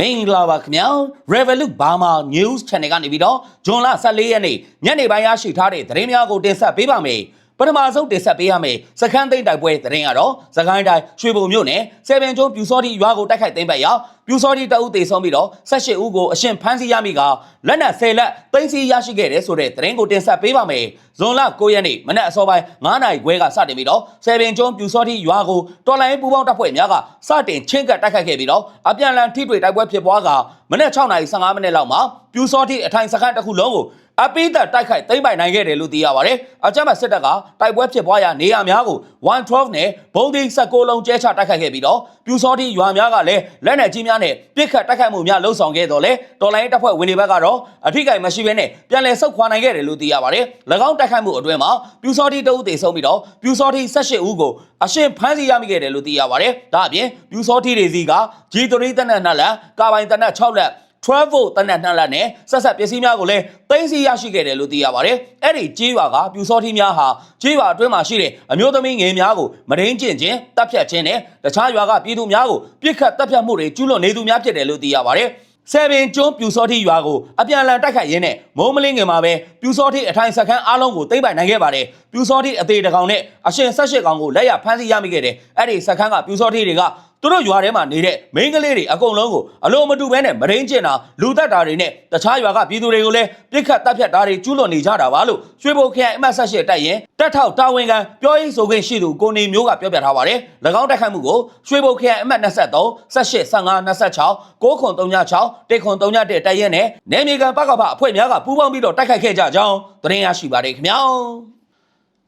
မင်္ဂလာပါခင်ဗျာ Revolut Burma News Channel ကနေပြီးတော့ဇွန်လ14ရက်နေ့ညနေပိုင်းရရှိထားတဲ့သတင်းများကိုတင်ဆက်ပေးပါမယ် ပထမဆုံးတင်ဆက်ပေးရမယ်စခန်းသိမ်းတိုက်ပွဲသတင်းကတော့စကိုင်းတိုင်းရွှေဘုံမြို့နယ်စေပင်ကျွန်းပြူစောတိရွာကိုတိုက်ခိုက်သိမ်းပတ်ရာပြူစောတိတအုပ်သေဆုံးပြီးတော့18ဦးကိုအရှင်ဖမ်းဆီးရမိကလက်နက်10လက်သိမ်းဆီးရရှိခဲ့တယ်ဆိုတဲ့သတင်းကိုတင်ဆက်ပေးပါမယ်ဇွန်လ9ရက်နေ့မနက်အစောပိုင်း9နာရီခွဲကစတင်ပြီးတော့စေပင်ကျွန်းပြူစောတိရွာကိုတော်လိုင်းပူပေါင်းတပ်ဖွဲ့များကစတင်ချင်းကပ်တိုက်ခိုက်ခဲ့ပြီးတော့အပြန်အလှန်ထိတွေ့တိုက်ပွဲဖြစ်ပွားကမနက်6နာရီ15မိနစ်လောက်မှာပြူစောတိအထိုင်စခန်းတစ်ခုလုံးကို အပိသက်တိုက်ခိုက်သိမ်းပိုင်နိုင်ခဲ့တယ်လို့သိရပါတယ်။အကြမ်းဖက်စစ်တပ်ကတိုက်ပွဲဖြစ်ပွားရာနေရာများကို112နဲ့ဘုံဒီ16လုံးကျဲချတိုက်ခိုက်ခဲ့ပြီးတော့ပြူစောတိရွာများကလည်းလက်နက်ကြီးများနဲ့ပစ်ခတ်တိုက်ခိုက်မှုများလှုံ့ဆော်ခဲ့တော့လေတော်လိုင်းတပ်ဖွဲ့ဝင်တွေဘက်ကတော့အထိကိမရှိဘဲနဲ့ပြန်လည်ဆုတ်ခွာနိုင်ခဲ့တယ်လို့သိရပါတယ်။၎င်းတိုက်ခိုက်မှုအတွင်းမှာပြူစောတိတအုပ်သေဆုံးပြီးတော့ပြူစောတိ18ဦးကိုအရှင်ဖမ်းဆီးရမိခဲ့တယ်လို့သိရပါတယ်။ဒါအပြင်ပြူစောတိတွေစီက G3 တနက်နှစ်လက်ကာပိုင်တနက်6လက် 12 volt တနက်နှစ်လက်နဲ့ဆက်ဆက်ပစ္စည်းများကိုလည်းသိမ်းဆည်းရရှိခဲ့တယ်လို့သိရပါတယ်။အဲ့ဒီကြေးရွာကပြူစောထီးများဟာကြေးရွာအတွင်းမှာရှိတဲ့အမျိုးသမီးငယ်များကိုမရင်းကျင့်ခြင်းတပ်ဖြတ်ခြင်းနဲ့တခြားရွာကပြည်သူများကိုပြစ်ခတ်တပ်ဖြတ်မှုတွေကျူးလွန်နေသူများဖြစ်တယ်လို့သိရပါတယ်။ဆယ်ပင်ကျွန်းပြူစောထီရွာကိုအပြန်အလှန်တိုက်ခိုက်ရင်းနဲ့မိုးမလင်းငင်မှာပဲပြူစောထီအထိုင်စခန်းအားလုံးကိုသိမ်းပိုင်နိုင်ခဲ့ပါတယ်ပြူစောထီအသေးတကောင်နဲ့အရှင်၁၈ကောင်ကိုလက်ရဖမ်းဆီးရမိခဲ့တယ်အဲ့ဒီစခန်းကပြူစောထီတွေက သူတို့ရွာထဲမှာနေတဲ့မိန်းကလေးတွေအကုန်လုံးကိုအလိုမတူဘဲနဲ့မရင်းကျင်တာလူတက်တာတွေနဲ့တခြားရွာကပြည်သူတွေကိုလည်းပြစ်ခတ်တပ်ဖြတ်တာတွေကျူးလွန်နေကြတာပါလို့ရွှေဘိုခရိုင်အမှတ်၁၈တိုက်ရင်တက်ထောက်တာဝန်ခံပြောရေးဆိုခွင့်ရှိသူကိုနေမျိုးကပြောပြထားပါတယ်၎င်းတိုက်ခိုက်မှုကိုရွှေဘိုခရိုင်အမှတ်23 18 15 26 9ခွန်36 1ခွန်31တိုက်ရင်နဲ့နယ်မြေကန်ပကဖအဖွဲ့များကပူးပေါင်းပြီးတော့တိုက်ခိုက်ခဲ့ကြကြောင်းသတင်းရရှိပါတယ်ခင်ဗျာ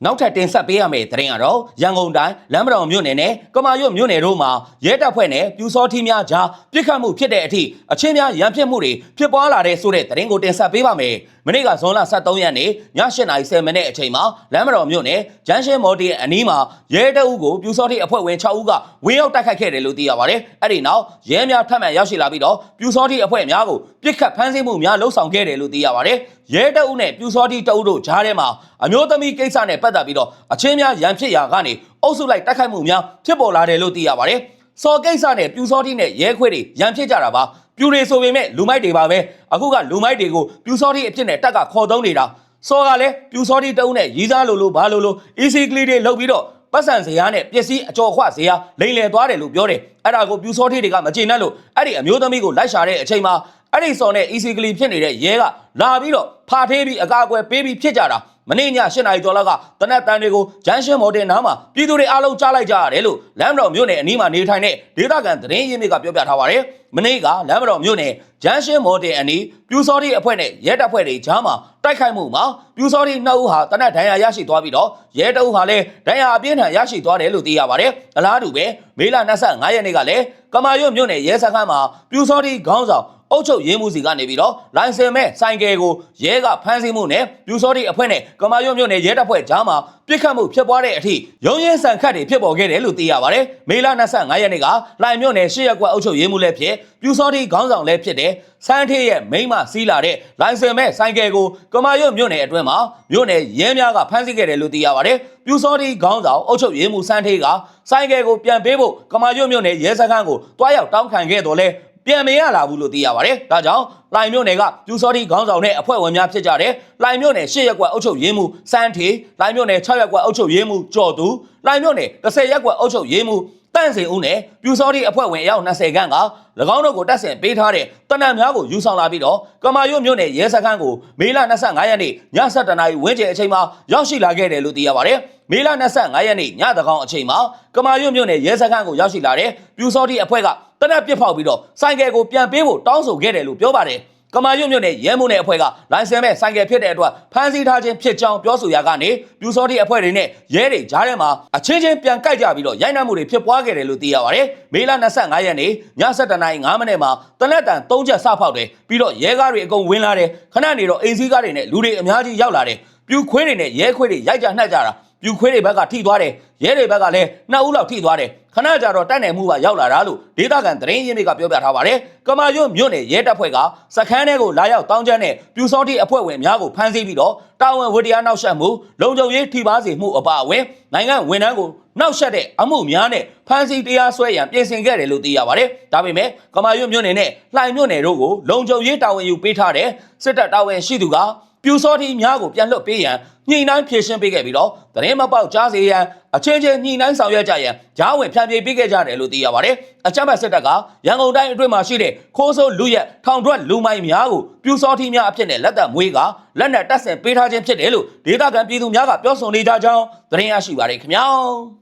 နောက်ထပ်တင်ဆက်ပေးရမယ့်သတင်းကတော့ရန်ကုန်တိုင်းလမ်းမတော်မြို့နယ်နဲ့ကမာရွတ်မြို့နယ်တို့မှာရဲတပ်ဖွဲ့နဲ့ပြူစောထီးများကြားပြစ်ခတ်မှုဖြစ်တဲ့အထိအချင်းများရန်ဖြစ်မှုတွေဖြစ်ပွားလာတဲ့ဆိုတဲ့သတင်းကိုတင်ဆက်ပေးပါမယ်။မနေ့ကဇွန်လ23ရက်နေ့ည8:30မိနစ်အချိန်မှာလမ်းမတော်မြို့နယ်ဂျန်ရှင်းမော်တီအနီးမှာရဲတပ်ဦးကိုပြူစောထီးအဖွဲ့ဝင်6ဦးကဝင်းရောက်တိုက်ခိုက်ခဲ့တယ်လို့သိရပါတယ်။အဲ့ဒီနောက်ရဲများထပ်မံရောက်ရှိလာပြီးတော့ပြူစောထီးအဖွဲ့များကိုပြစ်ခတ်ဖမ်းဆီးမှုများလှုပ်ဆောင်ခဲ့တယ်လို့သိရပါတယ်။ ရဲတပ်ဦးနဲ့ပြူစောထီးတအုပ်တို့ကြားထဲမှာအမျိုးသမီးကိစ္စနဲ့ပတ်သက်ပြီးတော့အချင်းများရန်ဖြစ်ရာကနေအုပ်စုလိုက်တိုက်ခိုက်မှုများဖြစ်ပေါ်လာတယ်လို့သိရပါတယ်။စော်ကိစ္စနဲ့ပြူစောတိနဲ့ရဲခွေတွေရန်ဖြစ်ကြတာပါ။ပြူတွေဆိုပေမဲ့လူမိုက်တွေပါပဲ။အခုကလူမိုက်တွေကိုပြူစောတိအဖြစ်နဲ့တက်ကခေါ်သုံးနေတာ။စော်ကလည်းပြူစောတိတုံးနဲ့ရီးစားလိုလိုဘာလိုလို easy click တွေလုပ်ပြီးတော့ပတ်စံဇရာနဲ့ပစ္စည်းအကျော်ခွဇရာလိန်လည်သွားတယ်လို့ပြောတယ်။အဲ့ဒါကိုပြူစောတိတွေကမကျေနပ်လို့အဲ့ဒီအမျိုးသမီးကိုလိုက်ရှာတဲ့အချိန်မှာ အဲ့ဒီစော်နဲ့ easy click ဖြစ်နေတဲ့ရဲကလာပြီးတော့ဖာထေးပြီးအကာအကွယ်ပေးပြီးဖြစ်ကြတာ။မနေ့ည8နာရီကျော်လောက်ကတနက်တန်တွေကိုဂျန်ရှင်းမော်တင်နားမှာပြည်သူတွေအားလုံးကြားလိုက်ကြရတယ်လို့လမ်းမတော်မြို့နယ်အနီးမှာနေထိုင်တဲ့ဒေသခံသတင်းရင်းမြစ်ကပြောပြထားပါတယ်။မနေ့ကလမ်းမတော်မြို့နယ်ဂျန်ရှင်းမော်တင်အနီးပြူစောတိအဖွဲ့နဲ့ရဲတပ်ဖွဲ့တွေကြားမှာတိုက်ခိုက်မှုမှာပြူစောတိနှစ်ဦးဟာတနက်ဒဏ်ရာရရှိသွားပြီးတော့ရဲတအုပ်ဟာလည်းဒဏ်ရာအပြင်းထန်ရရှိသွားတယ်လို့သိရပါတယ်။အလားတူပဲမေလ25ရက်နေ့ကလည်းကမာရွတ်မြို့နယ်ရဲစခန်းမှာပြူစောတိခေါင်းဆောင် အုတ်ချုပ်ရင်းမှုစီကနေပြီးတော့လိုင်စင်မဲ့ဆိုင်ကယ်ကိုရဲကဖမ်းဆီးမှုနဲ့ပြူစောတိအဖွဲ့နဲ့ကမာရွတ်မြို့နယ်ရဲတပ်ဖွဲ့ကြားမှာပြစ်ခတ်မှုဖြစ်ပွားတဲ့အထိရုံးရဲဆန်ခတ်တွေဖြစ်ပေါ်ခဲ့တယ်လို့သိရပါတယ်။မေလ25ရက်နေ့ကလိုင်မြို့နယ်ရှစ်ရက်ကွက်အုတ်ချုပ်ရင်းမှုလည်းဖြစ်ပြူစောတိခေါင်းဆောင်လည်းဖြစ်တဲ့စန်းထေးရဲ့မိန်းမစီးလာတဲ့လိုင်စင်မဲ့ဆိုင်ကယ်ကိုကမာရွတ်မြို့နယ်အတွင်းမှာမြို့နယ်ရဲများကဖမ်းဆီးခဲ့တယ်လို့သိရပါတယ်။ပြူစောတိခေါင်းဆောင်အုတ်ချုပ်ရင်းမှုစန်းထေးကဆိုင်ကယ်ကိုပြန်ပေးဖို့ကမာရွတ်မြို့နယ်ရဲစခန်းကိုတွားရောက်တောင်းခံခဲ့တော်လဲ ပြန်မရလာဘူးလို့သိရပါတယ်။ဒါကြောင့်လိုင်မြို့နယ်ကပြူစောတိခေါင်းဆောင်နဲ့အဖွဲ့ဝင်များဖြစ်ကြတဲ့လိုင်မြို့နယ်၈ရက်ကွက်အုပ်ချုပ်ရေးမှူးစန်းထေလိုင်မြို့နယ်6ရက်ကွက်အုပ်ချုပ်ရေးမှူးကျော်သူလိုင်မြို့နယ်10ရက်ကွက်အုပ်ချုပ်ရေးမှူးတန့်စင်ဦးနဲ့ပြူစောတိအဖွဲ့ဝင်အယောက်20ခန်းက၎င်းတို့ကိုတက်ဆင်ပေးထားတဲ့တနက်များကိုယူဆောင်လာပြီးတော့ကမာရွတ်မြို့နယ်ရဲစခန်းကိုမေလ25ရက်နေ့ည7:00နာရီဝန်းကျင်အချိန်မှာရောက်ရှိလာခဲ့တယ်လို့သိရပါတယ်။မေလ25ရက်နေ့ညသကောင်အချိန်မှာကမာရွတ်မြို့နယ်ရဲစခန်းကိုရောက်ရှိလာတဲ့ပြူစောတိအဖွဲ့က တနက်ပစ်ဖောက်ပြီးတော့ဆိုင်ကယ်ကိုပြန်ပေးဖို့တောင်းဆိုခဲ့တယ်လို့ပြောပါတယ်။ကမာရွတ်မြို့နယ်ရဲမှုနယ်အဖွဲ့ကလိုင်စင်မဲ့ဆိုင်ကယ်ဖြစ်တဲ့အတွက်ဖမ်းဆီးထားခြင်းဖြစ်ကြောင်းပြောဆိုရာကနေပြူစောတိအဖွဲ့တွေနဲ့ရဲတွေကြားထဲမှာအချင်းချင်းပြန်ကြိုက်ကြပြီးတော့ရိုက်နှက်မှုတွေဖြစ်ပွားခဲ့တယ်လို့သိရပါတယ်။မေလ25ရက်နေ့ည7:00နာရီ9မိနစ်မှာတလက်တန်3ချက်စဖောက်တယ်ပြီးတော့ရဲကားတွေအကုန်ဝင်လာတယ်ခဏနေတော့အိမ်စီးကားတွေနဲ့လူတွေအများကြီးရောက်လာတယ်ပြူခွေးတွေနဲ့ရဲခွေးတွေရိုက်ကြနှက်ကြတာ ပြူခွေးတွေဘက်ကထိသွားတယ်ရဲတွေဘက်ကလည်းနှစ်ဦးလောက်ထိသွားတယ်ခဏကြာတော့တိုက်နယ်မှုကရောက်လာတာလို့ဒေသခံသတင်းရင်းမြစ်ကပြောပြထားပါတယ်ကမာရွတ်မြို့နယ်ရဲတပ်ဖွဲ့ကစခန်းထဲကိုလာရောက်တောင်းကျမ်းတဲ့ပြူစောတိအဖွဲ့ဝင်များကိုဖမ်းဆီးပြီးတော့တာဝန်ဝတ္တရားနောက်ဆက်မှုလုံခြုံရေးထိပါစေမှုအပါအဝင်နိုင်ငံဝန်ထမ်းကိုနောက်ဆက်တဲ့အမှုများနဲ့ဖမ်းဆီးတရားစွဲရန်ပြင်ဆင်ခဲ့တယ်လို့သိရပါတယ်ဒါပေမဲ့ကမာရွတ်မြို့နယ်နဲ့လှိုင်မြို့နယ်တို့ကိုလုံခြုံရေးတာဝန်ယူပေးထားတဲ့စစ်တပ်တာဝန်ရှိသူက ပြူစောတိများကိုပြန်လွတ်ပေးရန်ညှိနှိုင်းဖြည့်ရှင်းပေးခဲ့ပြီးတော့သတင်းမပေါက်ကြားစေရန်အချင်းချင်းညှိနှိုင်းဆောင်ရွက်ကြရန်ဂျားဝင်ဖြန့်ဖြေးပေးခဲ့ကြတယ်လို့သိရပါတယ်။အကြမ်းဖက်စစ်တပ်ကရန်ကုန်တိုင်းအတွင်းမှာရှိတဲ့ခိုးဆိုးလူရက်ထောင်ထွက်လူမိုင်းများကိုပြူစောတိများအဖြစ်နဲ့လက်သက်မွေးကလက်နက်တပ်ဆင်ပေးထားခြင်းဖြစ်တယ်လို့ဒေသခံပြည်သူများကပြောဆိုနေကြကြောင်းသတင်းရရှိပါတယ်ခင်ဗျာ။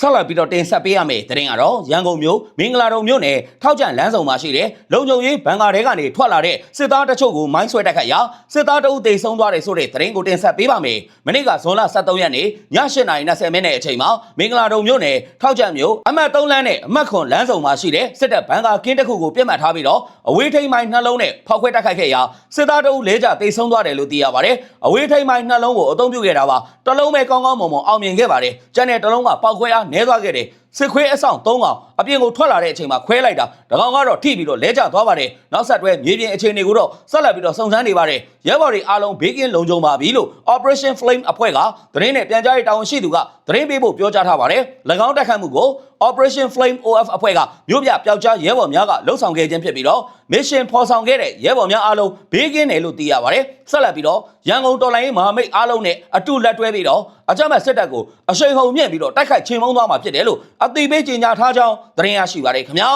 ဆက်လက်ပြီးတော့တင်ဆက်ပေးရမယ့်သတင်းကတော့ရန်ကုန်မြို့မင်္ဂလာတုံမြို့နယ်ထောက်ကျန်လမ်းဆောင်မှာရှိတဲ့လုံခြုံရေးဘန်ကာတဲကနေထွက်လာတဲ့စစ်သားတချို့ကိုမိုင်းဆွဲတိုက်ခတ်ရာစစ်သားတအုပ်တေဆုံးသွားတယ်ဆိုတဲ့သတင်းကိုတင်ဆက်ပေးပါမယ်။မနေ့ကဇွန်လ23ရက်နေ့ည8:20မိနစ်အချိန်မှာမင်္ဂလာတုံမြို့နယ်ထောက်ကျန်မြို့အမှတ်3လမ်းနဲ့အမှတ်9လမ်းဆောင်မှာရှိတဲ့စစ်တပ်ဘန်ကာကင်းတစ်ခုကိုပြစ်မှတ်ထားပြီးတော့အဝေးထိန်မိုင်းနှလုံးနဲ့ဖောက်ခွဲတိုက်ခိုက်ခဲ့ရာစစ်သားတအုပ်လဲကျတေဆုံးသွားတယ်လို့သိရပါတယ်။အဝေးထိန်မိုင်းနှလုံးကိုအသုံးပြုခဲ့တာပါ။တလုံးပဲကောင်းကောင်းမွန်မွန်အောင်မြင်ခဲ့ပါတယ်။ကျန်တဲ့တလုံးကပောက်ခွဲအားနဲသွားခဲ့တယ်။ စစ်ခွေးအဆောင်၃កောင်အပြင်ကိုထွက်လာတဲ့အချိန်မှာခွဲလိုက်တာတကောင်ကတော့ထိပြီးတော့လဲကျသွားပါတယ်နောက်ဆက်တွဲမြေပြင်အခြေအနေကိုတော့ဆက်လက်ပြီးတော့စုံစမ်းနေပါတယ်ရဲဘော်တွေအားလုံးဘေးကင်းလုံခြုံပါပြီလို့ Operation Flame အဖွဲ့ကသတင်းနဲ့ပြန်ကြားရေးတာဝန်ရှိသူကသတင်းပေးဖို့ပြောကြားထားပါတယ်၎င်းတက်ခတ်မှုကို Operation Flame OF အဖွဲ့ကမြို့ပြပျောက်ကြားရဲဘော်များကလှုပ်ဆောင်ခဲ့ခြင်းဖြစ်ပြီးတော့ mission ဖော်ဆောင်ခဲ့တဲ့ရဲဘော်များအားလုံးဘေးကင်းတယ်လို့သိရပါတယ်ဆက်လက်ပြီးတော့ရန်ကုန်တော်လိုင်းရေးမဟာမိတ်အားလုံးနဲ့အတူလက်တွဲပြီးတော့အကြမ်းဖက်စစ်တပ်ကိုအရှိန်ဟုန်မြင့်ပြီးတော့တိုက်ခိုက်ချေမှုန်းသွားမှာဖြစ်တယ်လို့အသိပေးကြေညာထားကြောင်းသတင်းရရှိပါတယ်ခင်ဗျာ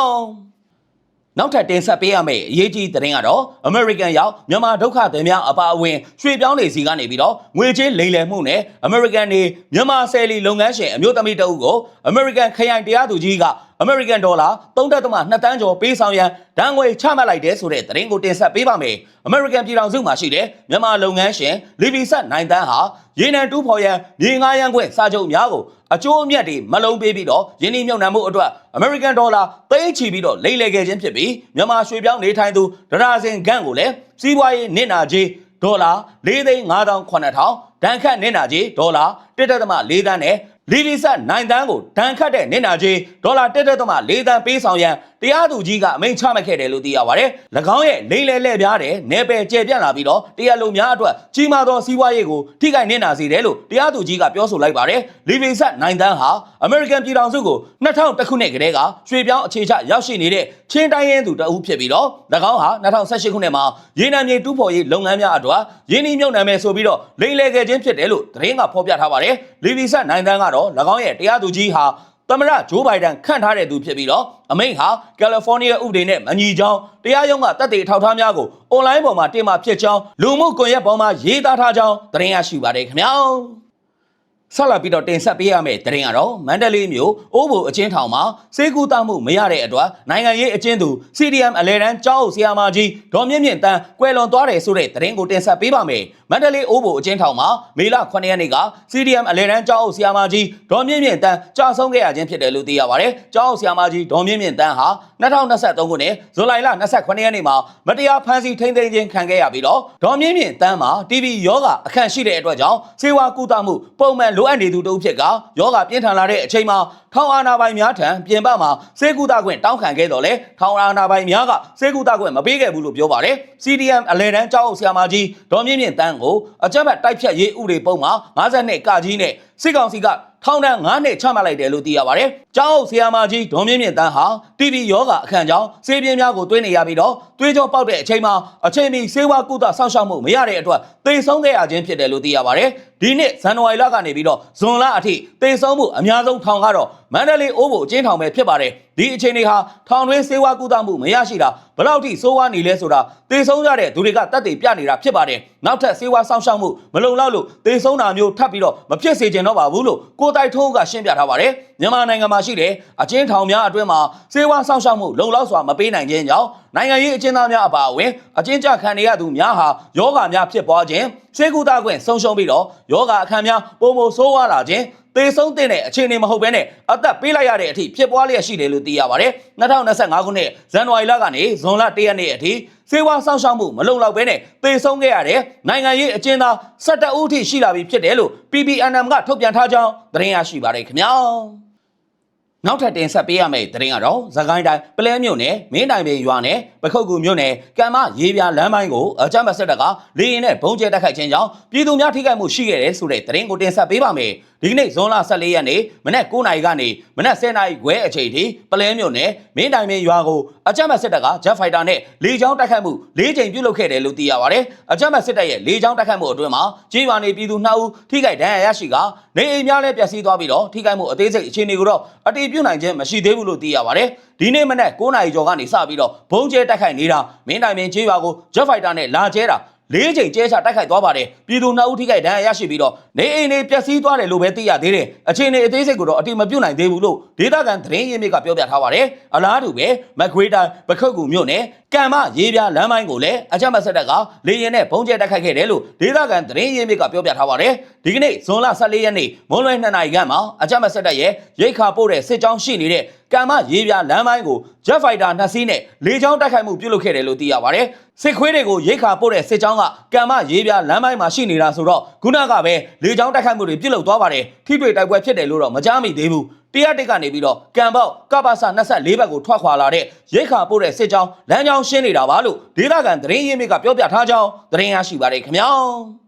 နောက်ထပ်တင်ဆက်ပေးရမယ့်အရေးကြီးသတင်းကတော့ American ရောက်မြန်မာဒုက္ခသည်များအပါအဝင်ရွှေပြောင်းနေစီကနေပြီးတော့ငွေကြေးလိမ်လည်မှုနဲ့ American နေမြန်မာဆယ်လီလုပ်ငန်းရှင်အမျိုးသမီးတအုပ်ကို American ခရိုင်တရားသူကြီးက American ဒေါ်လာ3.2တန်းကျော်ပေးဆောင်ရန်ဒဏ်ငွေချမှတ်လိုက်တဲ့ဆိုတဲ့သတင်းကိုတင်ဆက်ပေးပါမယ်။ American ပြည်ထောင်စုမှာရှိတဲ့မြန်မာလုပ်ငန်းရှင်လီဗီဆက်နိုင်တန်းဟာရေနံတူးဖော်ရန်မြေငါးရန်ခွင့်စာချုပ်များကိုအကျိုးအမြတ်တွေမလုံးပေးပြီးတော့ယင်းနှိမ့်မြုပ်နှံမှုအတွက် American ဒေါ်လာသိန်းချီပြီးတော့လိမ့်လည်ခဲ့ခြင်းဖြစ်ပြီးမြန်မာရွှေပြောင်းနေထိုင်သူဒရာစင်ဂန့်ကိုလည်းစီးပွားရေးနစ်နာကြေးဒေါ်လာ၄သိန်း5000 9000ဒဏ်ခတ်နစ်နာကြေးဒေါ်လာ1.4သန်းနဲ့ လီလီဆက်နိုင်တန်းကိုဒဏ်ခတ်တဲ့နစ်နာကြေးဒေါ်လာ1.4သန်းပေးဆောင်ရန် တရားသူကြီးကအမိန့်ချမှတ်ခဲ့တယ်လို့သိရပါတယ်။၎င်းရဲ့လိမ့်လဲလဲပြားတဲ့နယ်ပယ်ကျယ်ပြန့်လာပြီးတော့တရားလုံများအတွက်ကြီးမားသောစီးပွားရေးကိုထိခိုက်နစ်နာစေတယ်လို့တရားသူကြီးကပြောဆိုလိုက်ပါတယ်။လီလီဆက်နိုင်တန်းဟာအမေရိကန်ပြည်ထောင်စုကို2000ခုနှစ်ကတည်းကရွှေပြောင်းအခြေချရောက်ရှိနေတဲ့ချင်းတိုင်းရင်းသူတအုပ်ဖြစ်ပြီးတော့၎င်းဟာ2018ခုနှစ်မှာရေနံမြေတူးဖော်ရေးလုပ်ငန်းများအတွက်ရင်းနှီးမြှုပ်နှံမယ်ဆိုပြီးတော့လိမ့်လဲခဲ့ခြင်းဖြစ်တယ်လို့သတင်းကဖော်ပြထားပါတယ်။လီလီဆက်နိုင်တန်းကတော့၎င်းရဲ့တရားသူကြီးဟာ သမရဂျိုးဘိုင်ဒန်ခန့်ထားတဲ့သူဖြစ်ပြီးတော့အမိန့်ဟာကယ်လီဖိုးနီးယားဥပဒေနဲ့မညီကြောင်းတရားရုံးကတပ်တွေထောက်ထားများကိုအွန်လိုင်းပေါ်မှာတင်မှာဖြစ်ကြောင်းလူမှုကွန်ရက်ပေါ်မှာရေးသားထားကြောင်းသတင်းရရှိပါတယ်ခင်ဗျာ ဆက်လက်ပြီးတော့တင်ဆက်ပေးရမယ့်သတင်းကတော့မန္တလေးမြို့အိုးဘိုအချင်းထောင်မှာစေကူတမှုမရတဲ့အတွက်နိုင်ငံရေးအချင်းသူ CDM အလဲတန်းကျောင်းအုပ်ဆရာမကြီးဒေါ်မြင့်မြင့်တန်းကွယ်လွန်သွားတယ်ဆိုတဲ့သတင်းကိုတင်ဆက်ပေးပါမယ်မန္တလေးအိုးဘိုအချင်းထောင်မှာမေလ9ရက်နေ့က CDM အလဲတန်းကျောင်းအုပ်ဆရာမကြီးဒေါ်မြင့်မြင့်တန်းကြာဆုံးခဲ့ရခြင်းဖြစ်တယ်လို့သိရပါတယ်ကျောင်းအုပ်ဆရာမကြီးဒေါ်မြင့်မြင့်တန်းဟာ2023ခုနှစ်ဇူလိုင်လ29ရက်နေ့မှာမတရားဖမ်းဆီးထိန်းသိမ်းခြင်းခံခဲ့ရပြီးတော့ဒေါ်မြင့်မြင့်တန်းမှာ TV ယောဂအခန့်ရှိတဲ့အတွက်ကြောင့်စေဝါကူတာမှုပုံမှန်လိုအပ်နေသူတဦးဖြစ်ကယောဂပြင်းထန်လာတဲ့အချိန်မှာထောင်အာဏာပိုင်များထံပြင်ပမှာစေကူတာခွင့်တောင်းခံခဲ့တော့လေထောင်အာဏာပိုင်များကစေကူတာခွင့်မပေးခဲ့ဘူးလို့ပြောပါတယ် CDM အလဲတန်းကျောင်းအုပ်ဆရာမကြီးဒေါ်မြင့်မြင့်တန်းကိုအကြမ်းဖက်တိုက်ဖြတ်ရေးဥပဒေပုံမှာ52ကကြီးနဲ့စစ်ကောင်စီကထောင်ဒဏ်9နှစ်ချမှတ်လိုက်တယ်လို့သိရပါတယ်။ကျောင်းအုပ်ဆရာမကြီးဒေါ်မြင့်မြင့်တန်းဟာ TV ယောဂအခန့်ကြောင်းစေပြင်းများကိုတွင်းနေရပြီးတော့သွေးကြောပေါက်တဲ့အချိန်မှာအချိန်မီစေဝါကုသဆောက်ရှောက်မှုမရတဲ့အတွက်သေဆုံးခဲ့ရခြင်းဖြစ်တယ်လို့သိရပါတယ်။ဒီနှစ်ဇန်နဝါရီလကနေပြီးတော့ဇွန်လအထိသေဆုံးမှုအများဆုံးထောင်ကတော့မန္တလေးအိုးဘိုအကျဉ်းထောင်ပဲဖြစ်ပါတယ်။ဒီအချိန်တွေဟာထောင်တွင်းစေဝါကုသမှုမရရှိတာဘယ်လောက်ထိဆိုးဝါးနေလဲဆိုတာသေဆုံးကြတဲ့သူတွေကတတ်သိပြနေတာဖြစ်ပါတယ်။နောက်ထပ်စေဝါဆောက်ရှောက်မှုမလုံလောက်လို့သေဆုံးတာမျိုးထပ်ပြီးတော့မဖြစ်စေချင်တော့ပါဘူးလို့ကိုတိုက်ထုံးကရှင်းပြထားပါတယ်။မြန်မာနိုင်ငံမှာရှိတဲ့အကျဉ်းထောင်များအတွင်းမှာစေဝါဆောက်ရှောက်မှုလုံလောက်စွာမပေးနိုင်ခြင်းကြောင့်နိုင်ငံရေးအကျဉ်းသားများအပါအဝင်အကျဉ်းချခံနေရသူများဟာယောဂများဖြစ်ပွားခြင်းစေကူတာခွင့်ဆုံးရှုံးပြီးတော့ယောဂအခမ်းများပုံမဆိုးဝါးလာခြင်း သေဆုံးတဲ့အခြေအနေမဟုတ်ဘဲနဲ့အသက်ပေးလိုက်ရတဲ့အထိဖြစ်ပွားလျက်ရှိတယ်လို့သိရပါတယ်2025ခုနှစ်ဇန်နဝါရီလကနေဇွန်လ1ရက်နေ့အထိစေဝါစောင့်ရှောက်မှုမလုံလောက်ဘဲနဲ့သေဆုံးခဲ့ရတဲ့နိုင်ငံရေးအကျဉ်းသား17ဦးထိရှိလာပြီဖြစ်တယ်လို့ PPNM ကထုတ်ပြန်ထားကြောင်းသတင်းရရှိပါတယ်ခင်ဗျာ နောက်ထပ်တင်ဆက်ပေးရမယ့်သတင်းကတော့သခိုင်းတိုင်းပလဲမြို့နယ်မင်းတိုင်ပင်ရွာနယ်ပခုတ်ကူမြို့နယ်ကံမရေးပြလမ်းပိုင်းကိုအကြမ်းဖက်စစ်တပ်ကလေရင်နဲ့ဘုံကျဲတိုက်ခိုက်ခြင်းကြောင့်ပြည်သူများထိခိုက်မှုရှိခဲ့တယ်ဆိုတဲ့သတင်းကိုတင်ဆက်ပေးပါမယ်ဒီကနေ့ဇွန်လ14ရက်နေ့မနက်9:00နာရီကနေမနက်10:00နာရီခွဲအချိန်ထိပလဲမြို့နယ်မင်းတိုင်ပင်ရွာကိုအကြမ်းဖက်စစ်တပ်ကဂျက်ဖိုက်တာနဲ့လေကြောင်းတိုက်ခိုက်မှု၄ချိန်ပြုလုပ်ခဲ့တယ်လို့သိရပါတယ်အကြမ်းဖက်စစ်တပ်ရဲ့လေကြောင်းတိုက်ခိုက်မှုအတွင်းမှာကြေးရွာနေပြည်သူ2ဦးထိခိုက်ဒဏ်ရာရရှိကနေအိမ်များလည်းပျက်စီးသွားပြီးတော့ထိခိုက်မှုအသေးစိတ်အခြေအနေကိုတော့အတည်ပြုနိုင်ခြင်းမရှိသေးဘူးလို့သိရပါတယ်ဒီနေ့မနက်9:00နာရီကျော်ကနေစပြီးတော့ဘုံကျဲတိုက်ခိုက်နေတာမင်းတိုင်ပင်ကြေးရွာကိုဂျက်ဖိုက်တာနဲ့လာကျဲတာ လေးချိန်ကျဲချတိုက်ခိုက်သွားပါတယ်ပြည်သူနှစ်ဦးထိခိုက်ဒဏ်ရာရရှိပြီးတော့နေအိမ်တွေပျက်စီးသွားတယ်လို့ပဲသိရသေးတယ်အခြေအနေအသေးစိတ်ကိုတော့အတိမပြုတ်နိုင်သေးဘူးလို့ဒေသခံသတင်းရင်းမြစ်ကပြောပြထားပါတယ်အလားတူပဲမက်ခွေးတိုင်းပခုတ်ကူမြို့နယ်ကံမရေးပြလမ်းပိုင်းကိုလည်းအကြမ်းဖက်စစ်တပ်ကလေရင်နဲ့ဘုံကျဲတိုက်ခိုက်ခဲ့တယ်လို့ဒေသခံသတင်းရင်းမြစ်ကပြောပြထားပါတယ်ဒီကနေ့ဇွန်လ14ရက်နေ့မွန်းလွဲ2နာရီခန့်မှာအကြမ်းဖက်စစ်တပ်ရဲ့ရိတ်ခါပို့တဲ့စစ်ကြောင်းရှိနေတဲ့ ကံမရေးပြလမ်းပိုင်းကိုဂျက်ဖိုက်တာနှစ်စီးနဲ့လေကြောင်းတိုက်ခိုက်မှုပြုလုပ်ခဲ့တယ်လို့သိရပါတယ်စစ်ခွေးတွေကိုရိတ်ခါပို့တဲ့စစ်ကြောင်းကကံမရေးပြလမ်းပိုင်းမှာရှိနေတာဆိုတော့ခုနကပဲလေကြောင်းတိုက်ခိုက်မှုတွေပြုလုပ်သွားပါတယ်ထိတွေ့တိုက်ပွဲဖြစ်တယ်လို့တော့မကြားမိသေးဘူးတရားတိတ်ကနေပြီးတော့ကံပေါက်ကပ္ပစ24ဘက်ကိုထွက်ခွာလာတဲ့ရိတ်ခါပို့တဲ့စစ်ကြောင်းလမ်းကြောင်းရှင်းနေတာပါလို့ဒေသခံသတင်းရင်းမြစ်ကပြောပြထားကြောင်းသတင်းရရှိပါတယ်ခင်ဗျာ